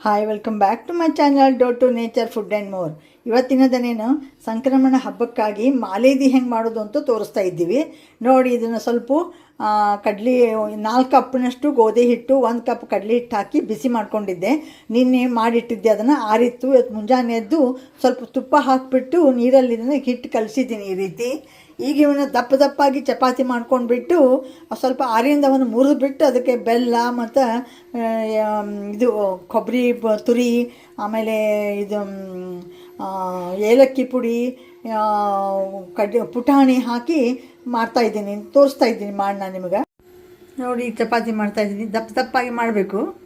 Hi welcome back to my channel dough to nature food and more ಇವತ್ತಿನದನೇನು Sankramana ಹಬ್ಬಕ್ಕಾಗಿ ಮಾಲೇದಿ ಹೆಂಗೆ ಮಾಡೋದು ಅಂತ ತೋರಿಸ್ತಾ ಇದ್ದೀವಿ. ನೋಡಿ, ಇದನ್ನು ಸ್ವಲ್ಪ ಕಡ್ಲಿ, ನಾಲ್ಕು ಕಪ್ನಷ್ಟು ಗೋಧಿ ಹಿಟ್ಟು, ಒಂದು ಕಪ್ ಕಡ್ಲಿ ಹಿಟ್ಟು ಹಾಕಿ ಬಿಸಿ ಮಾಡ್ಕೊಂಡಿದ್ದೆ. ನಿನ್ನೆ ಮಾಡಿಟ್ಟಿದ್ದೆ ಅದನ್ನು, ಆರಿತ್ತು, ಇವತ್ತು ಮುಂಜಾನೆ ಎದ್ದು ಸ್ವಲ್ಪ ತುಪ್ಪ ಹಾಕಿಬಿಟ್ಟು ನೀರಲ್ಲಿ ಹಿಟ್ಟು ಕಲಿಸಿದ್ದೀನಿ ಈ ರೀತಿ. ಈಗ ಇವನ್ನ ದಪ್ಪ ದಪ್ಪಾಗಿ ಚಪಾತಿ ಮಾಡ್ಕೊಂಡ್ಬಿಟ್ಟು, ಸ್ವಲ್ಪ ಆರಿಂದವನ್ನು ಮುರಿದ್ಬಿಟ್ಟು ಅದಕ್ಕೆ ಬೆಲ್ಲ ಮತ್ತು ಇದು ಕೊಬ್ಬರಿ, ತುರಿ, ಆಮೇಲೆ ಇದು ಏಲಕ್ಕಿ ಪುಡಿ ಕಡ್ಡಿ ಪುಟಾಣಿ ಹಾಕಿ ಮಾಡ್ತಾ ಇದ್ದೀನಿ, ತೋರಿಸ್ತಾ ಇದ್ದೀನಿ ಮಾಡಿ ನಾನು ನಿಮಗೆ. ನೋಡಿ, ಚಪಾತಿ ಮಾಡ್ತಾ ಇದ್ದೀನಿ, ದಪ್ಪ ದಪ್ಪಾಗಿ ಮಾಡಬೇಕು.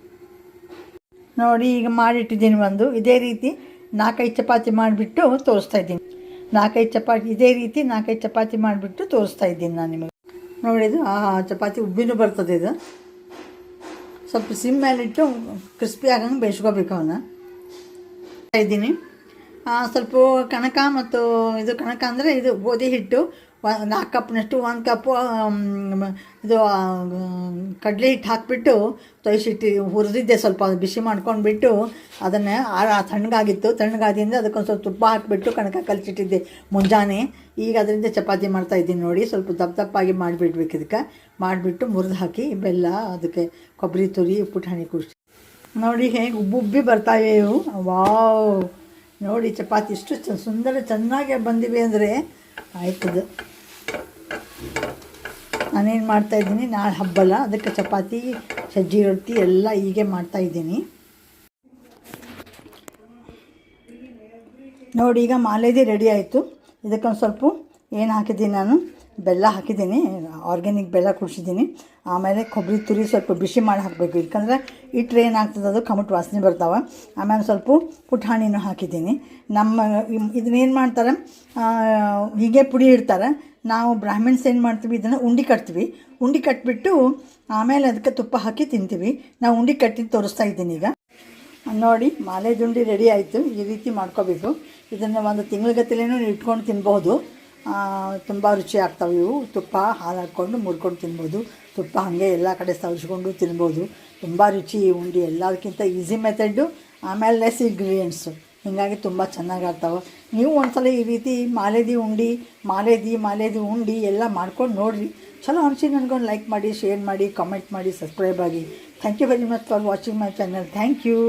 ನೋಡಿ, ಈಗ ಮಾಡಿಟ್ಟಿದ್ದೀನಿ ಒಂದು, ಇದೇ ರೀತಿ ನಾಲ್ಕೈದು ಚಪಾತಿ ಮಾಡಿಬಿಟ್ಟು ತೋರಿಸ್ತಾ ಇದ್ದೀನಿ. ನಾಲ್ಕೈದು ಚಪಾತಿ, ಇದೇ ರೀತಿ ನಾಲ್ಕೈದು ಚಪಾತಿ ಮಾಡಿಬಿಟ್ಟು ತೋರಿಸ್ತಾ ಇದ್ದೀನಿ ನಾನು ನಿಮಗೆ. ನೋಡಿ, ಇದು, ಆ, ಚಪಾತಿ ಉಬ್ಬಿನೂ ಬರ್ತದೆ ಇದು. ಸ್ವಲ್ಪ ಸಿಮ್ ಇಟ್ಟು ಕ್ರಿಸ್ಪಿ ಆಗಂಗೆ ಬೇಯಿಸ್ಕೋಬೇಕು ಅವನ್ನ. ಇದ್ದೀನಿ. ಸ್ವಲ್ಪ ಕಣಕ ಮತ್ತು ಇದು ಕಣಕ ಅಂದರೆ ಇದು ಗೋಧಿ ಹಿಟ್ಟು ನಾಲ್ಕು ಕಪ್ನಷ್ಟು ಒಂದು ಕಪ್ಪು ಇದು ಕಡಲೆ ಹಿಟ್ಟು ಹಾಕಿಬಿಟ್ಟು ತೊಯ್ಸಿಟ್ಟು ಹುರಿದಿದ್ದೆ ಸ್ವಲ್ಪ ಬಿಸಿ ಮಾಡ್ಕೊಂಡ್ಬಿಟ್ಟು, ಅದನ್ನು ಆ ತಣ್ಣಗಾಗಿತ್ತು. ತಣ್ಣಗಾದಿಂದ ಅದಕ್ಕೊಂದು ಸ್ವಲ್ಪ ತುಪ್ಪ ಹಾಕಿಬಿಟ್ಟು ಕಣಕ ಕಲಿಸಿಟ್ಟಿದ್ದೆ ಮುಂಜಾನೆ. ಈಗ ಅದರಿಂದ ಚಪಾತಿ ಮಾಡ್ತಾ ಇದ್ದೀನಿ ನೋಡಿ, ಸ್ವಲ್ಪ ದಪ್ಪ ದಪ್ಪಾಗಿ ಮಾಡಿಬಿಡ್ಬೇಕು ಇದಕ್ಕೆ. ಮಾಡಿಬಿಟ್ಟು ಮುರಿದು ಹಾಕಿ, ಬೆಲ್ಲ, ಅದಕ್ಕೆ ಕೊಬ್ಬರಿ ತುರಿ ಪುಟಾಣಿ ಕುಡಿಸಿ. ನೋಡಿ ಹೇಗೆ ಉಬ್ಬುಬ್ಬಿ ಬರ್ತಾವೆ ಇವು. ವಾವ್. ನೋಡಿ, ಚಪಾತಿ ಇಷ್ಟು ಚ ಸುಂದರ ಚೆನ್ನಾಗಿ ಬಂದಿವೆ ಅಂದರೆ ಆಯ್ತದು. ನಾನೇನು ಮಾಡ್ತಾಯಿದ್ದೀನಿ ನಾಳೆ ಹಬ್ಬಲ್ಲ, ಅದಕ್ಕೆ ಚಪಾತಿ, ಸಜ್ಜಿ ರೊಟ್ಟಿ ಎಲ್ಲ ಹೀಗೆ ಮಾಡ್ತಾಯಿದ್ದೀನಿ ನೋಡಿ, ಈಗ ಮಾಲೇದಿ ರೆಡಿ ಆಯಿತು. ಇದಕ್ಕೊಂದು ಸ್ವಲ್ಪ ಏನು ಹಾಕಿದ್ದೀನಿ ನಾನು? ಬೆಲ್ಲ ಹಾಕಿದ್ದೀನಿ ಆರ್ಗ್ಯಾನಿಕ್ ಬೆಲ್ಲ ಕುಡಿಸಿದ್ದೀನಿ. ಆಮೇಲೆ ಕೊಬ್ಬರಿ ತುರಿ ಸ್ವಲ್ಪ ಬಿಸಿ ಮಾಡಿ ಹಾಕಬೇಕು. ಯಾಕಂದರೆ ಇಟ್ಟರೆ ಏನಾಗ್ತದೆ ಅದು ಕಮಟ್ ವಾಸನೆ ಬರ್ತಾವೆ. ಆಮೇಲೆ ಸ್ವಲ್ಪ ಪುಟಾಣಿನೂ ಹಾಕಿದ್ದೀನಿ. ನಮ್ಮ ಇದನ್ನೇನು ಮಾಡ್ತಾರೆ ಹೀಗೆ ಪುಡಿ ಇಡ್ತಾರೆ. ನಾವು ಬ್ರಾಹ್ಮಿಣ್ಸ್ ಏನು ಮಾಡ್ತೀವಿ, ಇದನ್ನು ಉಂಡೆ ಕಟ್ತೀವಿ. ಉಂಡೆ ಕಟ್ಬಿಟ್ಟು ಆಮೇಲೆ ಅದಕ್ಕೆ ತುಪ್ಪ ಹಾಕಿ ತಿಂತೀವಿ. ನಾವು ಉಂಡೆ ಕಟ್ಟಿ ತೋರಿಸ್ತಾ ಇದ್ದೀನಿ ಈಗ. ನೋಡಿ, ಮಾಲೆ ದುಂಡಿ ರೆಡಿ ಆಯಿತು. ಈ ರೀತಿ ಮಾಡ್ಕೋಬೇಕು. ಇದನ್ನು ಒಂದು ತಿಂಗಳಗತ್ತಲೇನೂ ಇಟ್ಕೊಂಡು ತಿನ್ಬೋದು ತುಂಬ ರುಚಿ ಆಗ್ತವೆ ಇವು. ತುಪ್ಪ ಹಾಲು ಹಾಕ್ಕೊಂಡು ಮುರ್ಕೊಂಡು ತಿನ್ಬೋದು. ತುಪ್ಪ ಹಾಗೆ ಎಲ್ಲ ಕಡೆ ಸವರಿಸ್ಕೊಂಡು ತಿನ್ಬೋದು. ತುಂಬ ರುಚಿ ಉಂಡೆ ಎಲ್ಲದಕ್ಕಿಂತ ಈಸಿ ಮೆಥಡು ಆಮೇಲೆ ಲೆಸ್ ಇಂಗ್ರೀಡಿಯೆಂಟ್ಸು ಹೀಗಾಗಿ ತುಂಬ ಚೆನ್ನಾಗಿ ಆಗ್ತಾವೆ. ನೀವು ಒಂದ್ಸಲ ಈ ರೀತಿ ಮಾಲೇದಿ ಉಂಡಿ, ಮಾಲೆದಿ ಮಾಲೆದಿ ಉಂಡಿ ಎಲ್ಲ ಮಾಡ್ಕೊಂಡು ನೋಡಿರಿ. ಚಲೋ ಅನಿಸಿ ನನಗೊಂದು ಲೈಕ್ ಮಾಡಿ ಶೇರ್ ಮಾಡಿ ಕಾಮೆಂಟ್ ಮಾಡಿ ಸಬ್ಸ್ಕ್ರೈಬ್ ಆಗಿ. Thank you very much for watching my channel thank you